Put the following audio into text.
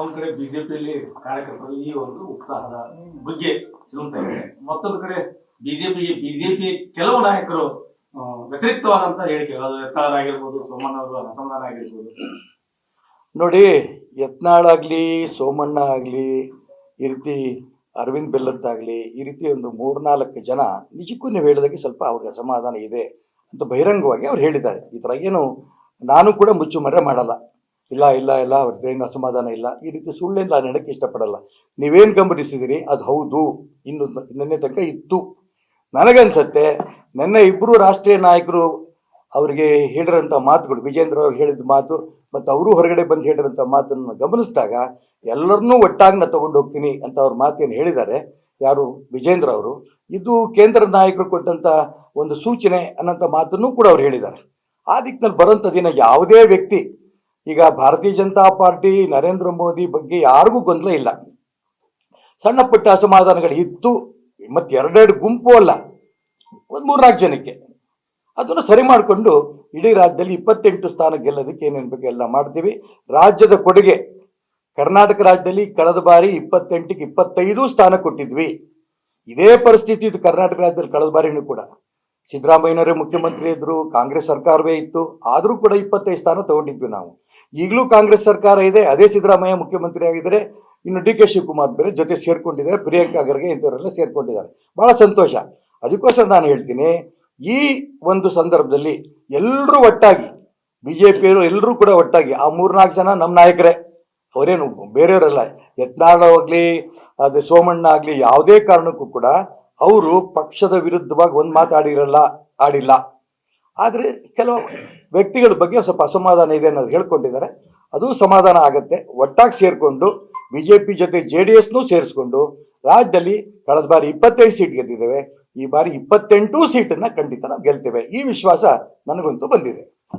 ಒಂದ್ ಕಡೆ ಬಿಜೆಪಿಯಲ್ಲಿ ಕಾರ್ಯಕರ್ತರು ಈ ಒಂದು ಉತ್ಸಾಹದ ಬಗ್ಗೆ ಸಿಗುತ್ತಾ ಇದೆ ಮತ್ತೊಂದು ಕಡೆ ಬಿಜೆಪಿಗೆ ಬಿಜೆಪಿ ಕೆಲವು ನಾಯಕರು ವ್ಯತಿರಿಕ್ತವಾದಂತಹ ವ್ಯತಿರಿಕ್ತವಾದಂತ ಹೇಳಿಕೆ, ಅದು ಯತ್ನಾಳ್ ಆಗಿರ್ಬೋದು, ಸೋಮಣ್ಣ ಅವರು ಅಸಮಾಧಾನ ಆಗಿರ್ಬೋದು. ನೋಡಿ, ಯತ್ನಾಳ್ ಆಗ್ಲಿ, ಸೋಮಣ್ಣ ಆಗಲಿ, ಈ ರೀತಿ ಅರವಿಂದ್ ಬೆಲ್ಲದ್ದಾಗಲಿ ಈ ರೀತಿ ಒಂದು ಮೂರ್ನಾಲ್ಕು ಜನ, ನಿಜಕ್ಕೂ ನೀವು ಹೇಳಿದಾಗೆ ಸ್ವಲ್ಪ ಅವ್ರಿಗೆ ಅಸಮಾಧಾನ ಇದೆ ಅಂತ ಬಹಿರಂಗವಾಗಿ ಅವ್ರು ಹೇಳಿದ್ದಾರೆ. ಈ ಥರ ಏನು ನಾನು ಕೂಡ ಮುಚ್ಚುಮರೆ ಮಾಡಲ್ಲ. ಇಲ್ಲ ಇಲ್ಲ ಇಲ್ಲ ಅವ್ರದ್ದೇನು ಅಸಮಾಧಾನ ಇಲ್ಲ. ಈ ರೀತಿ ಸುಳ್ಳೆಲ್ಲ ನಾನು ಹೇಳಕ್ಕೆ ಇಷ್ಟಪಡಲ್ಲ. ನೀವೇನು ಗಮನಿಸಿದಿರಿ? ಅದು ಹೌದು. ಇನ್ನು ನಿನ್ನೆ ತನಕ ಇತ್ತು. ನನಗನ್ಸತ್ತೆ, ನನ್ನ ಇಬ್ಬರು ರಾಷ್ಟ್ರೀಯ ನಾಯಕರು ಅವರಿಗೆ ಹೇಳಿರೋಂಥ ಮಾತುಗಳು, ವಿಜೇಂದ್ರ ಅವ್ರು ಹೇಳಿದ ಮಾತು ಮತ್ತು ಅವರು ಹೊರಗಡೆ ಬಂದು ಹೇಳಿರೋಂಥ ಮಾತನ್ನು ಗಮನಿಸಿದಾಗ ಎಲ್ಲರನ್ನೂ ಒಟ್ಟಾಗಿ ನಾನು ತೊಗೊಂಡು ಹೋಗ್ತೀನಿ ಅಂತ ಅವ್ರ ಮಾತೇನು ಹೇಳಿದ್ದಾರೆ ಯಾರು? ವಿಜೇಂದ್ರ ಅವರು. ಇದು ಕೇಂದ್ರ ನಾಯಕರು ಕೊಟ್ಟಂಥ ಒಂದು ಸೂಚನೆ ಅನ್ನೋಂಥ ಮಾತನ್ನು ಕೂಡ ಅವ್ರು ಹೇಳಿದ್ದಾರೆ ಆ ದಿಕ್ಕಿನಲ್ಲಿ ದಿನ ಯಾವುದೇ ವ್ಯಕ್ತಿ ಈಗ ಭಾರತೀಯ ಜನತಾ ಪಾರ್ಟಿ ನರೇಂದ್ರ ಮೋದಿ ಬಗ್ಗೆ ಯಾರಿಗೂ ಗೊಂದಲ ಇಲ್ಲ. ಸಣ್ಣ ಪುಟ್ಟ ಅಸಮಾಧಾನಗಳು ಇತ್ತು, ಮತ್ತು ಎರಡೆರಡು ಗುಂಪು ಅಲ್ಲ, ಒಂದು ಮೂರ್ನಾಲ್ಕು ಜನಕ್ಕೆ. ಅದನ್ನು ಸರಿ ಮಾಡಿಕೊಂಡು ಇಡೀ ರಾಜ್ಯದಲ್ಲಿ ಇಪ್ಪತ್ತೆಂಟು ಸ್ಥಾನ ಗೆಲ್ಲೋದಕ್ಕೆ ಏನೇನು ಬೇಕು ಎಲ್ಲ ಮಾಡ್ತೀವಿ. ರಾಜ್ಯದ ಕೊಡುಗೆ, ಕರ್ನಾಟಕ ರಾಜ್ಯದಲ್ಲಿ ಕಳೆದ ಬಾರಿ ಇಪ್ಪತ್ತೆಂಟಕ್ಕೆ ಇಪ್ಪತ್ತೈದು ಸ್ಥಾನ ಕೊಟ್ಟಿದ್ವಿ. ಇದೇ ಪರಿಸ್ಥಿತಿ ಇದು ಕರ್ನಾಟಕ ರಾಜ್ಯದಲ್ಲಿ ಕಳೆದ ಬಾರಿನೂ ಕೂಡ. ಸಿದ್ದರಾಮಯ್ಯನವರೇ ಮುಖ್ಯಮಂತ್ರಿ ಇದ್ದರು ಕಾಂಗ್ರೆಸ್ ಸರ್ಕಾರವೇ ಇತ್ತು, ಆದರೂ ಕೂಡ ಇಪ್ಪತ್ತೈದು ಸ್ಥಾನ ತಗೊಂಡಿದ್ವಿ ನಾವು. ಈಗಲೂ ಕಾಂಗ್ರೆಸ್ ಸರ್ಕಾರ ಇದೆ, ಅದೇ ಸಿದ್ದರಾಮಯ್ಯ ಮುಖ್ಯಮಂತ್ರಿ ಆಗಿದ್ದರೆ, ಇನ್ನು ಡಿ ಕೆ ಶಿವಕುಮಾರ್ ಬೇರೆ ಜೊತೆ ಸೇರ್ಕೊಂಡಿದ್ದಾರೆ, ಪ್ರಿಯಾಂಕಾ ಖರ್ಗೆ ಇಂಥವರೆಲ್ಲ ಸೇರ್ಕೊಂಡಿದ್ದಾರೆ. ಭಾಳ ಸಂತೋಷ. ಅದಕ್ಕೋಸ್ಕರ ನಾನು ಹೇಳ್ತೀನಿ, ಈ ಒಂದು ಸಂದರ್ಭದಲ್ಲಿ ಎಲ್ಲರೂ ಒಟ್ಟಾಗಿ ಬಿ ಜೆ ಪಿಯವರು ಎಲ್ಲರೂ ಕೂಡ ಒಟ್ಟಾಗಿ, ಆ ಮೂರ್ನಾಲ್ಕು ಜನ ನಮ್ಮ ನಾಯಕರೇ, ಅವರೇನು ಬೇರೆಯವರೆಲ್ಲ ಯತ್ನಾಳವಾಗಲಿ ಅದು ಸೋಮಣ್ಣ ಆಗಲಿ, ಯಾವುದೇ ಕಾರಣಕ್ಕೂ ಕೂಡ, ಅವರು ಪಕ್ಷದ ವಿರುದ್ಧವಾಗಿ ಒಂದು ಮಾತಾಡಿರಲ್ಲ ಆಡಿಲ್ಲ. ಆದರೆ ಕೆಲವು ವ್ಯಕ್ತಿಗಳ ಬಗ್ಗೆ ಸ್ವಲ್ಪ ಅಸಮಾಧಾನ ಇದೆ ಅನ್ನೋದು ಹೇಳ್ಕೊಂಡಿದ್ದಾರೆ. ಅದು ಸಮಾಧಾನ ಆಗುತ್ತೆ. ಒಟ್ಟಾಗಿ ಸೇರಿಕೊಂಡು ಬಿ ಜೆ ಪಿ ಜೊತೆ ಜೆ ಡಿ ಎಸ್ನೂ ಸೇರಿಸ್ಕೊಂಡು ರಾಜ್ಯದಲ್ಲಿ ಕಳೆದ ಬಾರಿ ಇಪ್ಪತ್ತೈದು ಸೀಟ್ ಗೆದ್ದಿದ್ದೇವೆ. ಈ ಬಾರಿ ಇಪ್ಪತ್ತೆಂಟು ಸೀಟನ್ನು ಖಂಡಿತ ನಾವು ಗೆಲ್ತೇವೆ. ಈ ವಿಶ್ವಾಸ ನನಗಂತೂ ಬಂದಿದೆ.